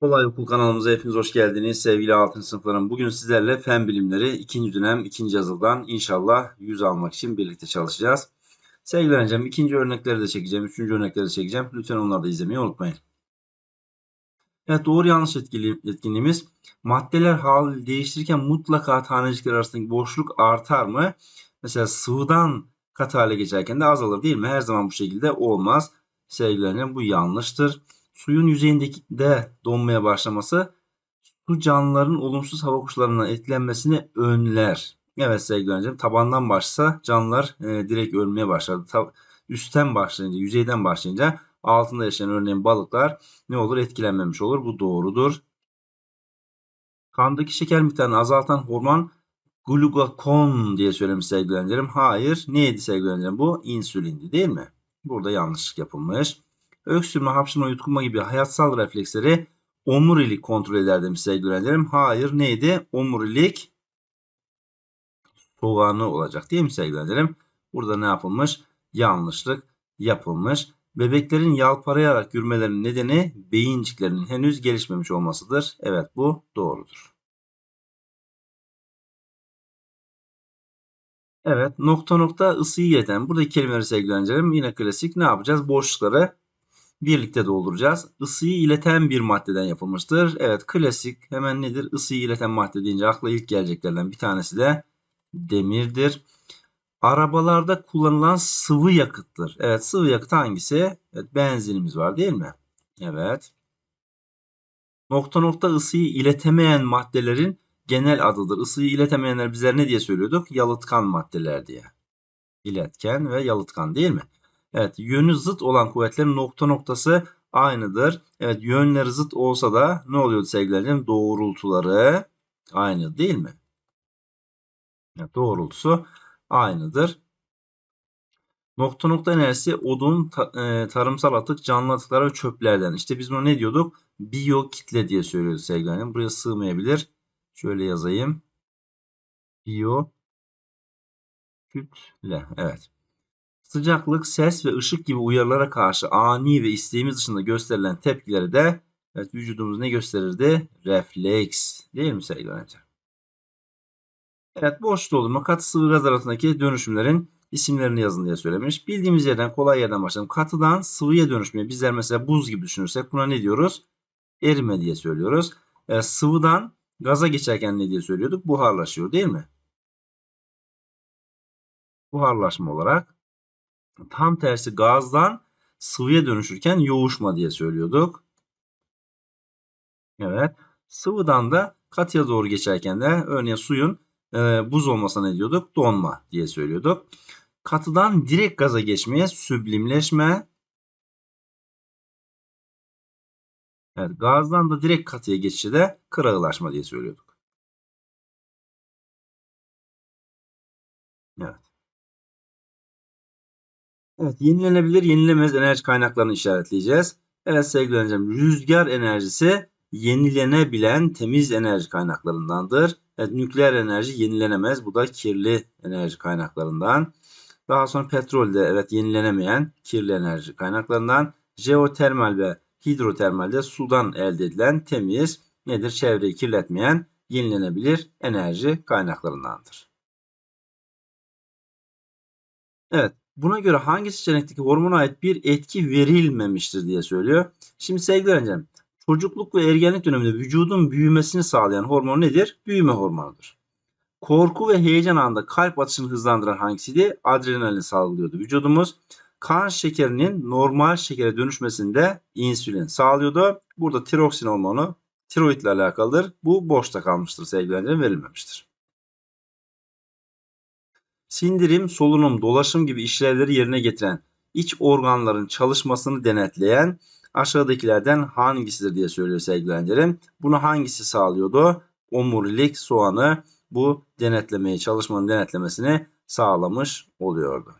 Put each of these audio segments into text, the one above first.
Kolay Okul kanalımıza hepiniz hoş geldiniz sevgili 6. sınıflarım. Bugün sizlerle fen bilimleri 2. dönem 2. yazıldan inşallah 100 almak için birlikte çalışacağız. Sevgili öğrencim ikinci örnekleri de çekeceğim, üçüncü örnekleri de çekeceğim. Lütfen onları da izlemeyi unutmayın. Evet doğru yanlış etkinliğimiz maddeler hal değiştirirken mutlaka tanecikler arasındaki boşluk artar mı? Mesela sıvıdan katı hale geçerken de azalır değil mi? Her zaman bu şekilde olmaz. Sevgili öğrencim bu yanlıştır suyun yüzeyinde donmaya başlaması su canlıların olumsuz hava koşullarına etkilenmesini önler. Evet sevgili öğrencim tabandan başsa canlılar e, direkt ölmeye başladı. Ta, üstten başlayınca, yüzeyden başlayınca altında yaşayan örneğin balıklar ne olur etkilenmemiş olur. Bu doğrudur. Kandaki şeker miktarını azaltan hormon glukagon diye söylemiş sevgili öğrencilerim. Hayır. Neydi sevgili öğrencilerim? Bu insülindi değil mi? Burada yanlışlık yapılmış öksürme, hapşırma, yutkunma gibi hayatsal refleksleri omurilik kontrol eder demiş sevgili öğrencilerim. Hayır neydi? Omurilik soğanı olacak değil mi sevgili öğrencilerim? Burada ne yapılmış? Yanlışlık yapılmış. Bebeklerin yalpalayarak yürümelerinin nedeni beyinciklerinin henüz gelişmemiş olmasıdır. Evet bu doğrudur. Evet nokta nokta ısıyı ileten. Buradaki kelimeleri sevgili yine klasik ne yapacağız? Boşlukları birlikte dolduracağız. Isıyı ileten bir maddeden yapılmıştır. Evet klasik hemen nedir? Isıyı ileten madde deyince akla ilk geleceklerden bir tanesi de demirdir. Arabalarda kullanılan sıvı yakıttır. Evet sıvı yakıt hangisi? Evet, benzinimiz var değil mi? Evet. Nokta nokta ısıyı iletemeyen maddelerin genel adıdır. Isıyı iletemeyenler bizler ne diye söylüyorduk? Yalıtkan maddeler diye. İletken ve yalıtkan değil mi? Evet yönü zıt olan kuvvetlerin nokta noktası aynıdır. Evet yönleri zıt olsa da ne oluyordu sevgilerim? Doğrultuları aynı değil mi? Evet, doğrultusu aynıdır. Nokta nokta enerjisi odun, e, tarımsal atık, canlı atıklar ve çöplerden. İşte biz bunu ne diyorduk? Biyo kitle diye söylüyoruz sevgilerim. Buraya sığmayabilir. Şöyle yazayım. Biyo kütle. Evet. Sıcaklık, ses ve ışık gibi uyarılara karşı ani ve isteğimiz dışında gösterilen tepkileri de evet, vücudumuz ne gösterirdi? Refleks. Değil mi sevgili öğrenciler? Evet boş doldurma katı sıvı gaz arasındaki dönüşümlerin isimlerini yazın diye söylemiş. Bildiğimiz yerden kolay yerden başlayalım. Katıdan sıvıya dönüşmeye bizler mesela buz gibi düşünürsek buna ne diyoruz? Erime diye söylüyoruz. E, sıvıdan gaza geçerken ne diye söylüyorduk? Buharlaşıyor değil mi? Buharlaşma olarak Tam tersi gazdan sıvıya dönüşürken yoğuşma diye söylüyorduk. Evet. Sıvıdan da katıya doğru geçerken de örneğin suyun e, buz olmasına ne diyorduk? Donma diye söylüyorduk. Katıdan direkt gaza geçmeye süblimleşme. Evet, gazdan da direkt katıya geçişe de kırağılaşma diye söylüyorduk. Evet. Evet, yenilenebilir, yenilemez enerji kaynaklarını işaretleyeceğiz. Evet sevgili öğrencim, rüzgar enerjisi yenilenebilen temiz enerji kaynaklarındandır. Evet, nükleer enerji yenilenemez. Bu da kirli enerji kaynaklarından. Daha sonra petrol de evet yenilenemeyen kirli enerji kaynaklarından. Jeotermal ve hidrotermal de sudan elde edilen temiz nedir? Çevreyi kirletmeyen yenilenebilir enerji kaynaklarındandır. Evet. Buna göre hangi seçenekteki hormona ait bir etki verilmemiştir diye söylüyor. Şimdi sevgili öğrencilerim çocukluk ve ergenlik döneminde vücudun büyümesini sağlayan hormon nedir? Büyüme hormonudur. Korku ve heyecan anında kalp atışını hızlandıran hangisiydi? Adrenalin salgılıyordu vücudumuz. Kan şekerinin normal şekere dönüşmesinde insülin sağlıyordu. Burada tiroksin hormonu tiroid ile alakalıdır. Bu boşta kalmıştır sevgili öğrencilerim verilmemiştir. Sindirim, solunum, dolaşım gibi işlevleri yerine getiren, iç organların çalışmasını denetleyen aşağıdakilerden hangisidir diye söylüyor sevgili öğrencilerim. Bunu hangisi sağlıyordu? Omurilik soğanı bu denetlemeyi, çalışmanın denetlemesini sağlamış oluyordu.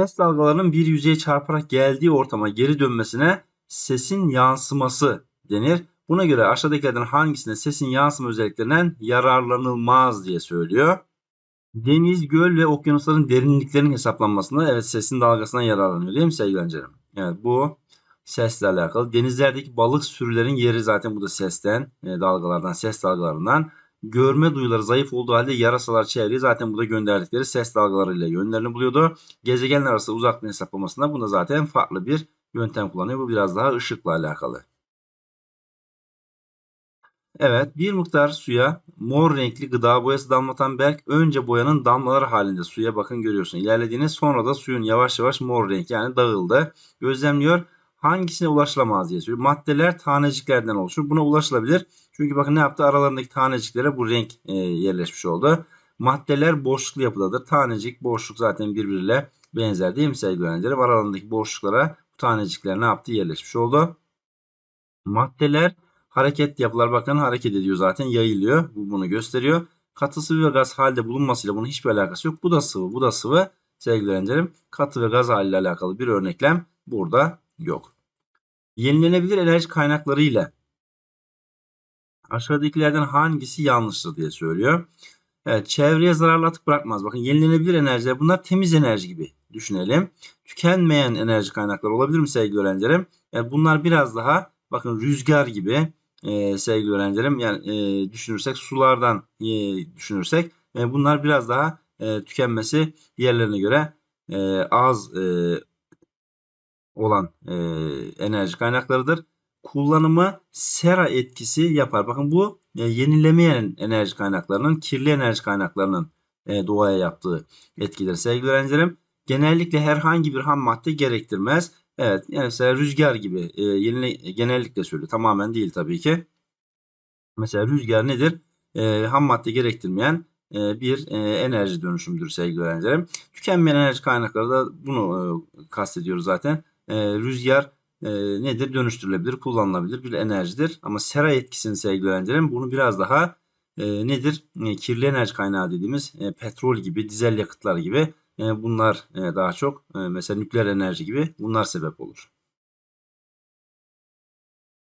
Ses dalgalarının bir yüzeye çarparak geldiği ortama geri dönmesine sesin yansıması denir. Buna göre aşağıdakilerden hangisinde sesin yansıma özelliklerinden yararlanılmaz diye söylüyor. Deniz, göl ve okyanusların derinliklerinin hesaplanmasında evet sesin dalgasından yararlanıyor değil mi sevgili öğrencilerim? Evet bu sesle alakalı. Denizlerdeki balık sürülerin yeri zaten bu da sesten, e, dalgalardan, ses dalgalarından. Görme duyuları zayıf olduğu halde yarasalar çevreyi zaten burada gönderdikleri ses dalgalarıyla yönlerini buluyordu. Gezegenler arası uzaklığın hesaplamasında bunda zaten farklı bir yöntem kullanıyor. Bu biraz daha ışıkla alakalı. Evet, bir miktar suya mor renkli gıda boyası damlatan Berk önce boyanın damlaları halinde suya bakın görüyorsun. İlerlediğini sonra da suyun yavaş yavaş mor renk yani dağıldı. Gözlemliyor. Hangisine ulaşılamaz diye söylüyor. Maddeler taneciklerden oluşur. Buna ulaşılabilir. Çünkü bakın ne yaptı? Aralarındaki taneciklere bu renk e, yerleşmiş oldu. Maddeler boşluklu yapıdadır. Tanecik, boşluk zaten birbiriyle benzer değil mi sevgili öğrencilerim? Aralarındaki boşluklara bu tanecikler ne yaptı? Yerleşmiş oldu. Maddeler hareket yapılar bakın hareket ediyor zaten yayılıyor. Bu bunu gösteriyor. Katı sıvı ve gaz halde bulunmasıyla bunun hiçbir alakası yok. Bu da sıvı, bu da sıvı. Sevgili öğrencilerim katı ve gaz haliyle alakalı bir örneklem burada yok. Yenilenebilir enerji kaynakları ile aşağıdakilerden hangisi yanlıştır diye söylüyor. Evet, çevreye zararlı atık bırakmaz. Bakın yenilenebilir enerjiler bunlar temiz enerji gibi düşünelim. Tükenmeyen enerji kaynakları olabilir mi sevgili öğrencilerim? Yani bunlar biraz daha bakın rüzgar gibi e, sevgili öğrencilerim yani e, düşünürsek sulardan e, düşünürsek e, bunlar biraz daha e, tükenmesi diğerlerine göre e, az e, olan e, enerji kaynaklarıdır. Kullanımı sera etkisi yapar. Bakın bu e, yenilemeyen enerji kaynaklarının, kirli enerji kaynaklarının e, doğaya yaptığı etkidir. Sevgili öğrencilerim, genellikle herhangi bir ham madde gerektirmez. Evet, yani mesela rüzgar gibi e, yenile, genellikle söylüyor. Tamamen değil tabii ki. Mesela rüzgar nedir? E, ham madde gerektirmeyen e, bir e, enerji dönüşümüdür sevgili öğrencilerim. Tükenmeyen enerji kaynakları da bunu e, kastediyoruz zaten. E, rüzgar e, nedir? Dönüştürülebilir, kullanılabilir bir enerjidir. Ama sera etkisini sevgili bunu biraz daha e, nedir? E, kirli enerji kaynağı dediğimiz e, petrol gibi, dizel yakıtlar gibi e, bunlar e, daha çok e, mesela nükleer enerji gibi bunlar sebep olur.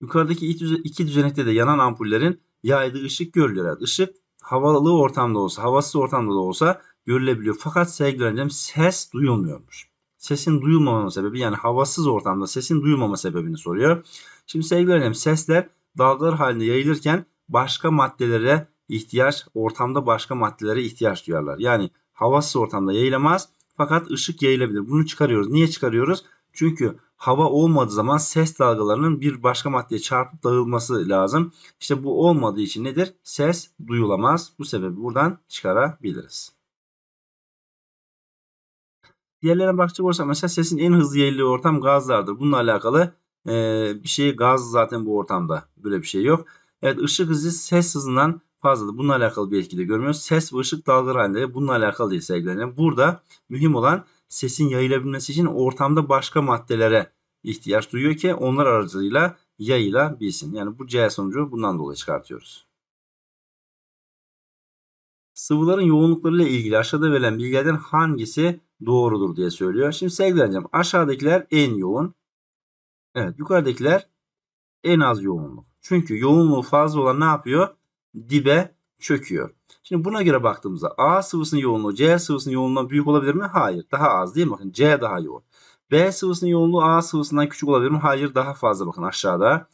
Yukarıdaki iki düzenekte de yanan ampullerin yaydığı ışık görülüyor. Işık havalı ortamda olsa, havasız ortamda da olsa görülebiliyor. Fakat sevgili ses duyulmuyormuş. Sesin duyulmama sebebi yani havasız ortamda sesin duyulmama sebebini soruyor. Şimdi sevgili öğrencim sesler dalgalar halinde yayılırken başka maddelere ihtiyaç, ortamda başka maddelere ihtiyaç duyarlar. Yani havasız ortamda yayılamaz fakat ışık yayılabilir. Bunu çıkarıyoruz. Niye çıkarıyoruz? Çünkü hava olmadığı zaman ses dalgalarının bir başka maddeye çarpıp dağılması lazım. İşte bu olmadığı için nedir? Ses duyulamaz. Bu sebebi buradan çıkarabiliriz. Diğerlerine bakacak olursak mesela sesin en hızlı yayıldığı ortam gazlardır. Bununla alakalı e, bir şey gaz zaten bu ortamda. Böyle bir şey yok. Evet ışık hızı ses hızından fazladır. Bununla alakalı bir etki de görmüyoruz. Ses ve ışık dalgaları halinde bununla alakalı değil sevgilerim. Burada mühim olan sesin yayılabilmesi için ortamda başka maddelere ihtiyaç duyuyor ki onlar aracılığıyla yayılabilsin. Yani bu C sonucu bundan dolayı çıkartıyoruz. Sıvıların yoğunluklarıyla ilgili aşağıda verilen bilgilerden hangisi doğrudur diye söylüyor. Şimdi sevgili aşağıdakiler en yoğun. Evet yukarıdakiler en az yoğunluk. Çünkü yoğunluğu fazla olan ne yapıyor? Dibe çöküyor. Şimdi buna göre baktığımızda A sıvısının yoğunluğu C sıvısının yoğunluğundan büyük olabilir mi? Hayır. Daha az değil mi? Bakın C daha yoğun. B sıvısının yoğunluğu A sıvısından küçük olabilir mi? Hayır. Daha fazla bakın aşağıda.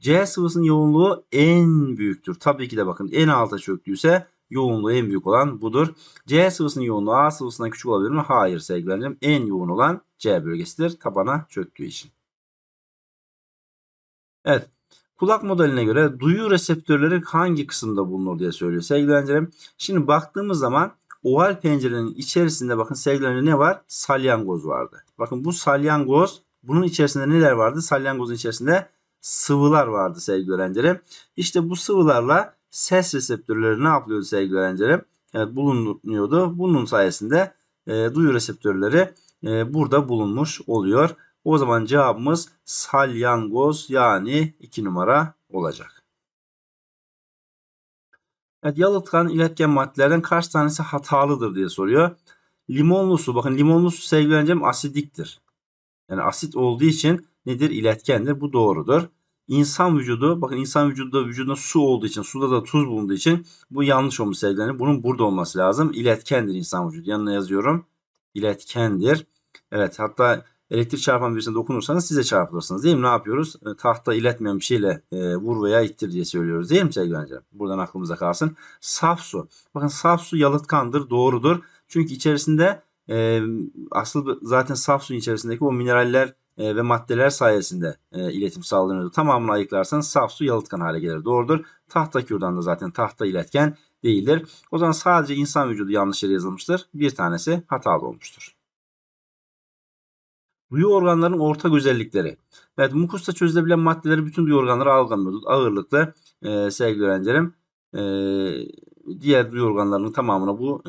C sıvısının yoğunluğu en büyüktür. Tabii ki de bakın en alta çöktüyse yoğunluğu en büyük olan budur. C sıvısının yoğunluğu A sıvısından küçük olabilir mi? Hayır sevgilerim. En yoğun olan C bölgesidir. Tabana çöktüğü için. Evet. Kulak modeline göre duyu reseptörleri hangi kısımda bulunur diye söylüyor sevgili. Şimdi baktığımız zaman oval pencerenin içerisinde bakın sevgili ne var? Salyangoz vardı. Bakın bu salyangoz bunun içerisinde neler vardı? Salyangozun içerisinde sıvılar vardı sevgili öğrencilerim. İşte bu sıvılarla ses reseptörleri ne yapıyordu sevgili öğrencilerim? Evet bulunuyordu. Bunun sayesinde e, duyu reseptörleri e, burada bulunmuş oluyor. O zaman cevabımız salyangoz yani 2 numara olacak. Evet, yalıtkan iletken maddelerden kaç tanesi hatalıdır diye soruyor. Limonlu su. Bakın limonlu su sevgili öğrencim asidiktir. Yani asit olduğu için nedir? İletkendir. Bu doğrudur. İnsan vücudu bakın insan vücudunda vücudunda su olduğu için suda da tuz bulunduğu için bu yanlış olmuş sevgilerim. Bunun burada olması lazım. İletkendir insan vücudu. Yanına yazıyorum. İletkendir. Evet hatta elektrik çarpan birisine dokunursanız size çarpılırsınız değil mi? Ne yapıyoruz? E, tahta iletmeyen bir şeyle e, vur veya ittir diye söylüyoruz değil mi sevgili? Buradan aklımıza kalsın. Saf su. Bakın saf su yalıtkandır. Doğrudur. Çünkü içerisinde e, asıl zaten saf suyun içerisindeki o mineraller e, ve maddeler sayesinde e, iletim sağlanıyordu. Tamamını ayıklarsanız saf su yalıtkan hale gelir. Doğrudur. Tahta kürdan da zaten tahta iletken değildir. O zaman sadece insan vücudu yanlış yere yazılmıştır. Bir tanesi hatalı olmuştur. Duyu organlarının ortak özellikleri. Evet mukusta çözülebilen maddeleri bütün duyu organları algılamıyordu. Ağırlıklı e, sevgili öğrencilerim. E, diğer duyu organlarının tamamına bu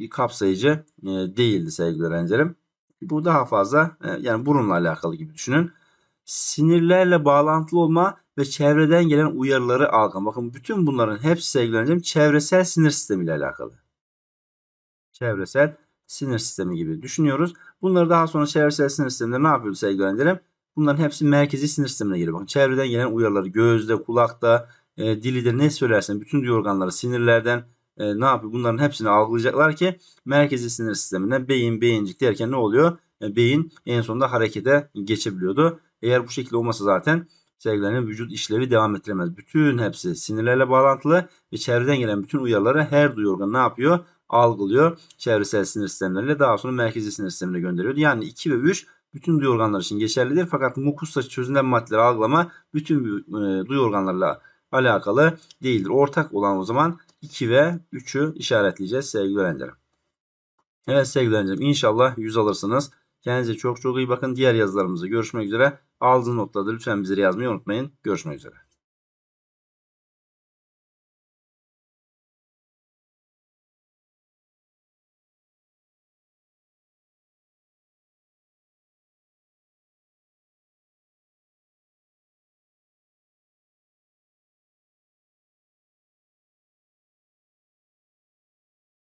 e, kapsayıcı e, değildi sevgili öğrencilerim. Bu daha fazla e, yani burunla alakalı gibi düşünün. Sinirlerle bağlantılı olma ve çevreden gelen uyarıları algılama. Bakın bütün bunların hepsi sevgili çevresel sinir sistemiyle alakalı. Çevresel sinir sistemi gibi düşünüyoruz. Bunları daha sonra çevresel sinir sisteminde ne yapıyoruz sevgili öğrencilerim? Bunların hepsi merkezi sinir sistemine giriyor. Bakın çevreden gelen uyarıları gözde, kulakta, e, dilide ne söylersen bütün duyu organları sinirlerden e, ne yapıyor? Bunların hepsini algılayacaklar ki merkezi sinir sistemine beyin, beyincik derken ne oluyor? E, beyin en sonunda harekete geçebiliyordu. Eğer bu şekilde olmasa zaten sevgilerin vücut işlevi devam ettiremez. Bütün hepsi sinirlerle bağlantılı ve çevreden gelen bütün uyarıları her duyu organı ne yapıyor? Algılıyor. Çevresel sinir sistemleriyle daha sonra merkezi sinir sistemine gönderiyor. Yani 2 ve 3 bütün duyu organları için geçerlidir. Fakat mukusta çözünen maddeleri algılama bütün e, duyu organlarıyla alakalı değildir. Ortak olan o zaman 2 ve 3'ü işaretleyeceğiz sevgili öğrencilerim. Evet sevgili öğrencilerim inşallah 100 alırsınız. Kendinize çok çok iyi bakın. Diğer yazılarımızda görüşmek üzere. Aldığınız notlarda lütfen bizlere yazmayı unutmayın. Görüşmek üzere.